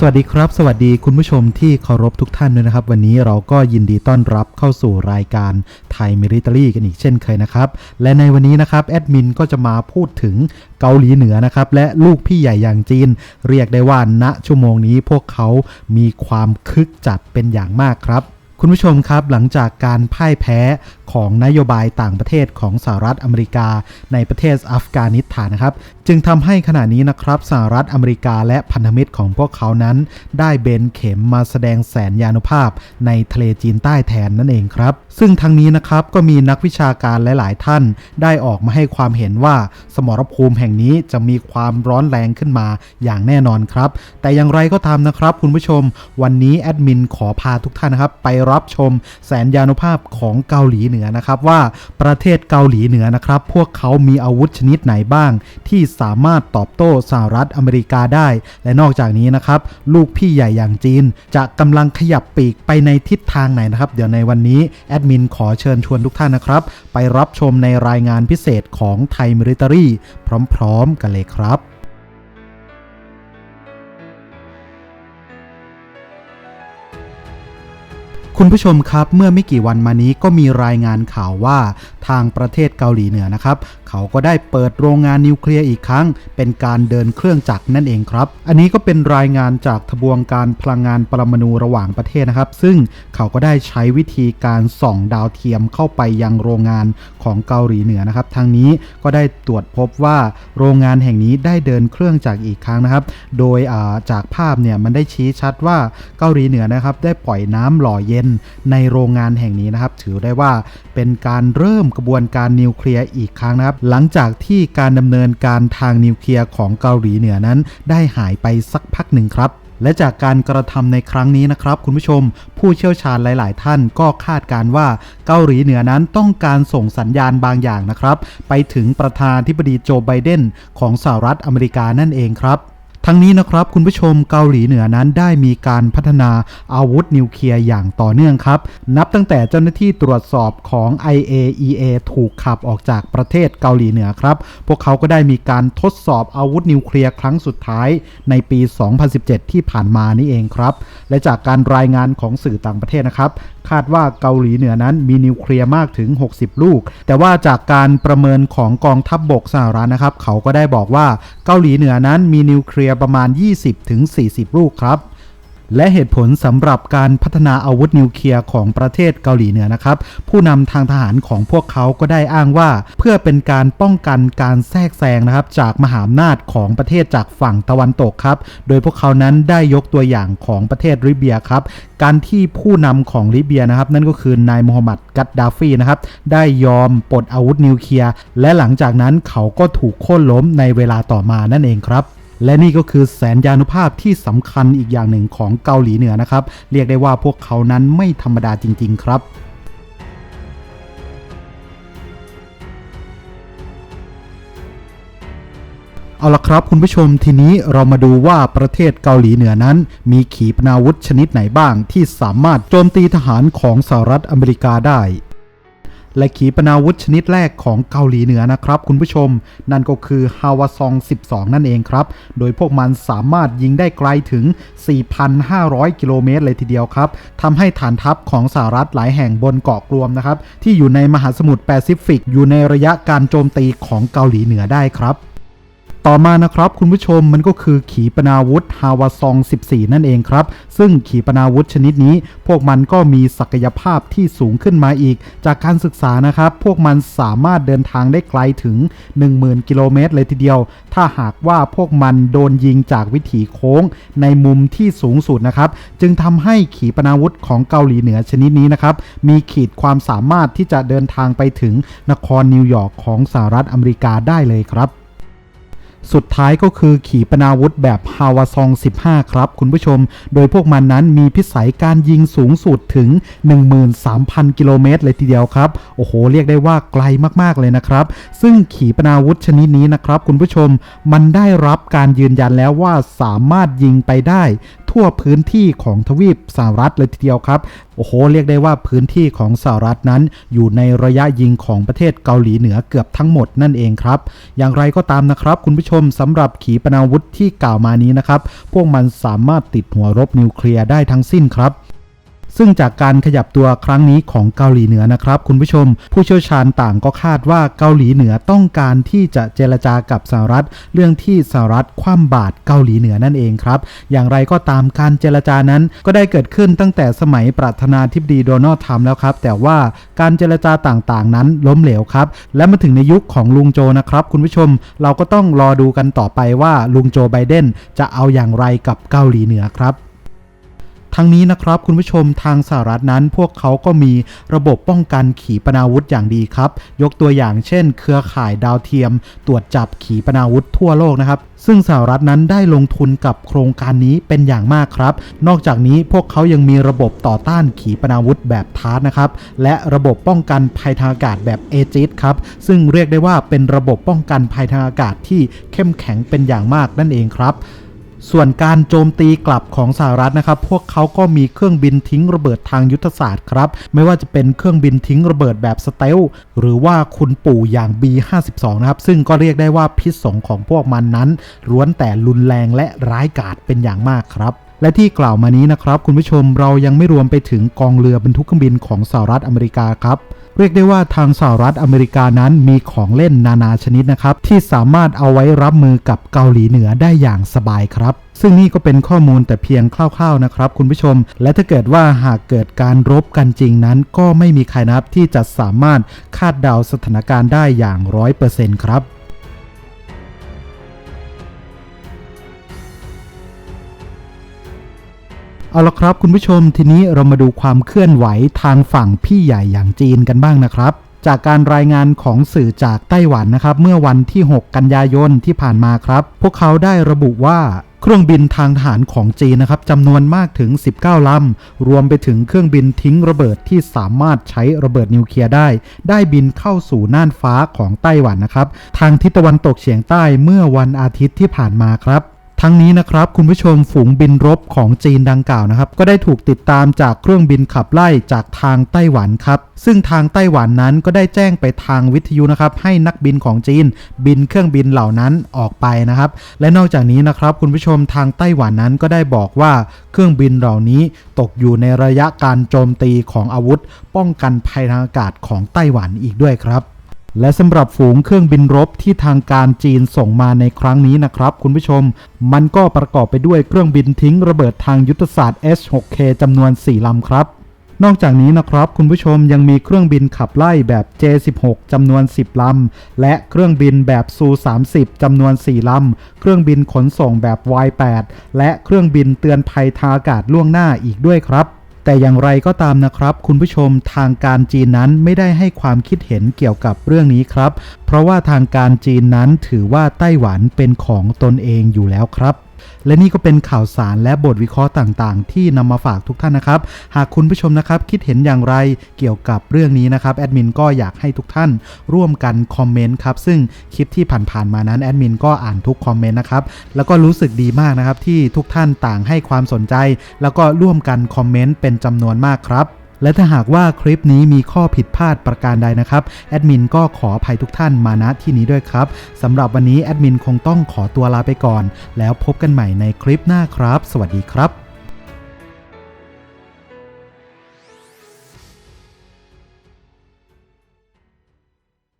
สวัสดีครับ สวัสดีคุณผู้ชมที่เคารพทุกท่านด้วยนะครับ วันนี้เราก็ยินดีต้อนรับเข้าสู่รายการไทยมิริตรีกันอีกเช่นเคยนะครับ และในวันนี้นะครับแอดมินก็จะมาพูดถึงเกาหลีเหนือนะครับ และลูกพี่ใหญ่อย่างจีน เรียกได้ว่าณชั่วโมงนี้พวกเขามีความคึกจัดเป็นอย่างมากครับ คุณผู้ชมครับหลังจากการพ่ายแพ้ของนโยบายต่างประเทศของสหรัฐอเมริกา ในประเทศอัฟกานิสถานนะครับ จึงทำให้ขณะนี้นะครับสหรัฐอเมริกาและพันธมิตรของพวกเขานั้น ได้เบนเข็มมาแสดงแสนยานุภาพในทะเลจีนใต้แทนนั่นเองครับ ซึ่งทั้งนี้นะครับก็มีนักวิชาการหลาย ๆ ท่าน ได้ออกมาให้ความเห็นว่าสมรภูมิแห่งนี้จะมีความร้อนแรงขึ้นมาอย่างแน่นอนครับ แต่อย่างไรก็ตามนะครับ คุณผู้ชม วันนี้แอดมินขอพาทุกท่านนะครับไปรับชมแสนยานุภาพของเกาหลีเหนือนะครับ ว่าประเทศเกาหลีเหนือนะครับ พวกเขามีอาวุธชนิดไหนบ้าง ที่สามารถตอบโต้สหรัฐอเมริกาได้ และนอกจากนี้นะครับ ลูกพี่ใหญ่อย่างจีน จะกำลังขยับปีกไปในทิศทางไหนนะครับ เดี๋ยวในวันนี้แอดมินขอเชิญชวนทุกท่านนะครับ ไปรับชมในรายงานพิเศษของไทยมิลิเตอรี่พร้อม ๆ กันเลยครับ คุณผู้ชมครับเมื่อไม่กี่วันมานี้ก็มีรายงานข่าวว่าทางประเทศเกาหลีเหนือนะครับ เขาก็ได้เปิดโรงงานนิวเคลียร์อีกครั้ง เป็นการเดินเครื่องจักรนั่นเองครับ อันนี้ก็เป็นรายงานจากทบวงการพลังงานปรมาณูระหว่างประเทศนะครับ ซึ่งเขาก็ได้ใช้วิธีการส่องดาวเทียมเข้าไปยังโรงงานของเกาหลีเหนือนะครับทางนี้ก็ได้ตรวจพบว่าโรงงานแห่งนี้ได้เดินเครื่องจักรอีกครั้งนะครับ โดยจากภาพเนี่ยมันได้ชี้ชัดว่าเกาหลีเหนือนะครับได้ปล่อยน้ำหล่อเย็นในโรงงานแห่งนี้นะครับ ถือได้ว่าเป็นการเริ่มกระบวนการนิวเคลียร์อีกครั้งนะครับ หลังจากที่การดำเนินการทางนิวเคลียร์ของเกาหลีเหนือนั้น ได้หายไปสักพักหนึ่งครับและจากการกระทำในครั้งนี้นะครับ คุณผู้ชม ผู้เชี่ยวชาญหลาย ๆ ท่านก็คาดการว่าเกาหลีเหนือนั้นต้องการส่งสัญญาณบางอย่างนะครับ ไปถึงประธานธิบดีโจไบเดนของสหรัฐอเมริกานั่นเองครับ ทั้งนี้นะครับคุณผู้ชมเกาหลีเหนือนั้นได้มีการพัฒนาอาวุธนิวเคลียร์อย่างต่อเนื่องครับ นับตั้งแต่เจ้าหน้าที่ตรวจสอบของ IAEA ถูกขับออกจากประเทศเกาหลีเหนือครับ พวกเขาก็ได้มีการทดสอบอาวุธนิวเคลียร์ครั้งสุดท้ายในปี 2017 ที่ผ่านมานี่เองครับ และจากการรายงานของสื่อต่างประเทศนะครับ คาดว่าเกาหลีเหนือนั้นมีนิวเคลียร์มากถึง 60 ลูก แต่ว่าจากการประเมินของกองทัพบบกสหรัฐนะครับ เขาก็ได้บอกว่าเกาหลีเหนือนั้นมีนิวเคลียร์ประมาณ 20-40 ลูกครับ และเหตุผลสำหรับการพัฒนาอาวุธนิวเคลียร์ของประเทศเกาหลีเหนือนะครับ ผู้นำทางทหารของพวกเขาก็ได้อ้างว่า เพื่อเป็นการป้องกันการแทรกแซงนะครับจากมหาอำนาจของประเทศจากฝั่งตะวันตกครับ โดยพวกเขานั้นได้ยกตัวอย่างของประเทศริเบียครับการที่ผู้นำของลิเบียนะครับ นั่นก็คือนายโมฮัมหมัดกัดดาฟีนะครับ ได้ยอมปลดอาวุธนิวเคลียร์และหลังจากนั้นเขาก็ถูกโค่นล้มในเวลาต่อมานั่นเองครับ และนี่ก็คือแสนยานุภาพที่สำคัญอีกอย่างหนึ่งของเกาหลีเหนือนะครับ เรียกได้ว่าพวกเขานั้นไม่ธรรมดาจริง ๆ ครับเอาละครับคุณผู้ชมทีนี้เรามาดูว่าประเทศเกาหลีเหนือนั้น มีขีปนาวุธชนิดไหนบ้างที่สามารถโจมตีทหารของสหรัฐอเมริกาได้ และขีปนาวุธชนิดแรกของเกาหลีเหนือนะครับ คุณผู้ชม นั่นก็คือฮาวาซอง 12 นั่นเองครับ โดยพวกมันสามารถยิงได้ไกลถึง 4,500 กิโลเมตรเลยทีเดียวครับทำให้ฐานทัพของสหรัฐหลายแห่งบนเกาะกลวมนะครับที่อยู่ในมหาสมุทรแปซิฟิก อยู่ในระยะการโจมตีของเกาหลีเหนือได้ครับ ต่อมานะครับคุณผู้ชมมันก็คือขีปนาวุธฮาวาซอง 14 นั่นเองครับ ซึ่งขีปนาวุธชนิดนี้ พวกมันก็มีศักยภาพที่สูงขึ้นมาอีก จากการศึกษานะครับ พวกมันสามารถเดินทางได้ไกลถึง 10,000 กิโลเมตรเลยทีเดียว ถ้าหากว่าพวกมันโดนยิงจากวิถีโค้งในมุมที่สูงสุดนะครับ จึงทำให้ขีปนาวุธของเกาหลีเหนือชนิดนี้นะครับ มีขีดความสามารถที่จะเดินทางไปถึงนครนิวยอร์กของสหรัฐอเมริกาได้เลยครับ สุดท้ายก็คือขีปนาวุธแบบฮาวาซอง 15 ครับ คุณผู้ชม โดยพวกมันนั้นมีพิสัยการยิงสูงสุดถึง 13,000 กิโลเมตรเลยทีเดียวครับ โอ้โห เรียกได้ว่าไกลมากๆเลยนะครับ ซึ่งขีปนาวุธชนิดนี้นะครับ คุณผู้ชมมันได้รับการยืนยันแล้วว่าสามารถยิงไปได้ ทั่วพื้นที่ของทวีปสหรัฐเลยทีเดียวครับ โอ้โห เรียกได้ว่าพื้นที่ของสหรัฐนั้น อยู่ในระยะยิงของประเทศเกาหลีเหนือเกือบทั้งหมดนั่นเองครับ อย่างไรก็ตามนะครับ คุณผู้ชมสำหรับขีปนาวุธที่กล่าวมานี้นะครับ พวกมันสามารถติดหัวรบนิวเคลียร์ได้ทั้งสิ้นครับ ซึ่งจากการขยับตัวครั้งนี้ของเกาหลีเหนือนะครับคุณผู้ชม ผู้เชี่ยวชาญต่างก็คาดว่าเกาหลีเหนือต้องการที่จะเจรจากับสหรัฐ เรื่องที่สหรัฐคว่ำบาตรเกาหลีเหนือนั่นเองครับ อย่างไรก็ตามการเจรจานั้นก็ได้เกิดขึ้นตั้งแต่สมัยประธานาธิบดีโดนัลด์ทรัมป์แล้วครับ แต่ว่าการเจรจาต่างๆ นั้นล้มเหลวครับ และมาถึงในยุคของลุงโจนะครับ คุณผู้ชมเราก็ต้องรอดูกันต่อไปว่าลุงโจไบเดนจะเอาอย่างไรกับเกาหลีเหนือครับ ทั้งนี้นะครับคุณผู้ชมทางสหรัฐนั้น พวกเขาก็มีระบบป้องกันขีปนาวุธอย่างดีครับ ยกตัวอย่างเช่น เครือข่ายดาวเทียม ตรวจจับขีปนาวุธทั่วโลกนะครับ ซึ่งสหรัฐนั้นได้ลงทุนกับโครงการนี้เป็นอย่างมากครับ นอกจากนี้พวกเขายังมีระบบต่อต้านขีปนาวุธแบบทาร์นะครับ และระบบป้องกันภัยทางอากาศแบบเอจิสครับ ซึ่งเรียกได้ว่าเป็นระบบป้องกันภัยทางอากาศที่เข้มแข็งเป็นอย่างมากนั่นเองครับ ส่วนการโจมตีกลับของสหรัฐนะครับ พวกเขาก็มีเครื่องบินทิ้งระเบิดทางยุทธศาสตร์ครับ ไม่ว่าจะเป็นเครื่องบินทิ้งระเบิดแบบสเตลหรือว่าคุณปู่อย่าง B52 นะครับ ซึ่งก็เรียกได้ว่าพิษสงของพวกมันนั้นล้วนแต่รุนแรงและร้ายกาจเป็นอย่างมากครับและที่กล่าวมานี้นะครับ คุณผู้ชมเรายังไม่รวมไปถึงกองเรือบรรทุกเครื่องบินของสหรัฐอเมริกาครับ เรียกได้ว่าทางสหรัฐอเมริกานั้นมีของเล่นนานาชนิดนะครับ ที่สามารถเอาไว้รับมือกับเกาหลีเหนือได้อย่างสบายครับซึ่งนี่ก็เป็นข้อมูลแต่เพียงคร่าวๆนะครับ คุณผู้ชม และถ้าเกิดว่าหากเกิดการรบกันจริงนั้น ก็ไม่มีใครนับที่จะสามารถคาดเดาสถานการณ์ได้อย่างร้อยเปอร์เซ็นต์ครับ เอาละครับคุณผู้ชมทีนี้เรามาดูความเคลื่อนไหวทางฝั่งพี่ใหญ่อย่างจีนกันบ้างนะครับ จากการรายงานของสื่อจากไต้หวันนะครับ เมื่อวันที่ 6 กันยายนที่ผ่านมาครับ พวกเขาได้ระบุว่าเครื่องบินทางทหารของจีนนะครับจำนวนมากถึง 19 ลำ รวมไปถึงเครื่องบินทิ้งระเบิดที่สามารถใช้ระเบิดนิวเคลียร์ได้ ได้บินเข้าสู่น่านฟ้าของไต้หวันนะครับ ทางทิศตะวันตกเฉียงใต้เมื่อวันอาทิตย์ที่ผ่านมาครับ ทั้งนี้นะครับคุณผู้ชมฝูงบินรบของจีนดังกล่าวนะครับ ก็ได้ถูกติดตามจากเครื่องบินขับไล่จากทางไต้หวันครับ ซึ่งทางไต้หวันนั้นก็ได้แจ้งไปทางวิทยุนะครับ ให้นักบินของจีน บินเครื่องบินเหล่านั้นออกไปนะครับ และนอกจากนี้นะครับ คุณผู้ชมทางไต้หวันนั้นก็ได้บอกว่าเครื่องบินเหล่านี้ตกอยู่ในระยะการโจมตีของอาวุธ ป้องกันภัยทางอากาศของไต้หวันอีกด้วยครับ และสำหรับฝูงเครื่องบินรบที่ทางการจีนส่งมาในครั้งนี้นะครับ คุณผู้ชม มันก็ประกอบไปด้วยเครื่องบินทิ้งระเบิดทางยุทธศาสตร์ S6K จำนวน 4ลำครับ นอกจากนี้นะครับ คุณผู้ชมยังมีเครื่องบินขับไล่แบบ J16 จำนวน 10 ลำ และเครื่องบินแบบ Su-30 จำนวน 4 ลำ เครื่องบินขนส่งแบบ Y8 และเครื่องบินเตือนภัยทางอากาศล่วงหน้าอีกด้วยครับ แต่อย่างไรก็ตามนะครับ คุณผู้ชมทางการจีนนั้นไม่ได้ให้ความคิดเห็นเกี่ยวกับเรื่องนี้ครับ เพราะว่าทางการจีนนั้นถือว่าไต้หวันเป็นของตนเองอยู่แล้วครับ และนี่ก็เป็นข่าวสารและบทวิเคราะห์ต่างๆ ที่นำมาฝากทุกท่านนะครับ หากคุณผู้ชมนะครับคิดเห็นอย่างไรเกี่ยวกับเรื่องนี้นะครับแอดมินก็อยากให้ทุกท่านร่วมกันคอมเมนต์ครับซึ่งคลิปที่ผ่านๆมานั้นแอดมินก็อ่านทุกคอมเมนต์นะครับแล้วก็รู้สึกดีมากนะครับที่ทุกท่านต่างให้ความสนใจ แล้วก็ร่วมกันคอมเมนต์เป็นจำนวนมากครับ และถ้าหากว่าคลิปนี้มีข้อผิดพลาดประการใดนะครับ แอดมินก็ขออภัยทุกท่านมาณที่นี้ด้วยครับสำหรับวันนี้แอดมินคงต้องขอตัวลาไปก่อน แล้วพบกันใหม่ในคลิปหน้าครับ สวัสดีครับ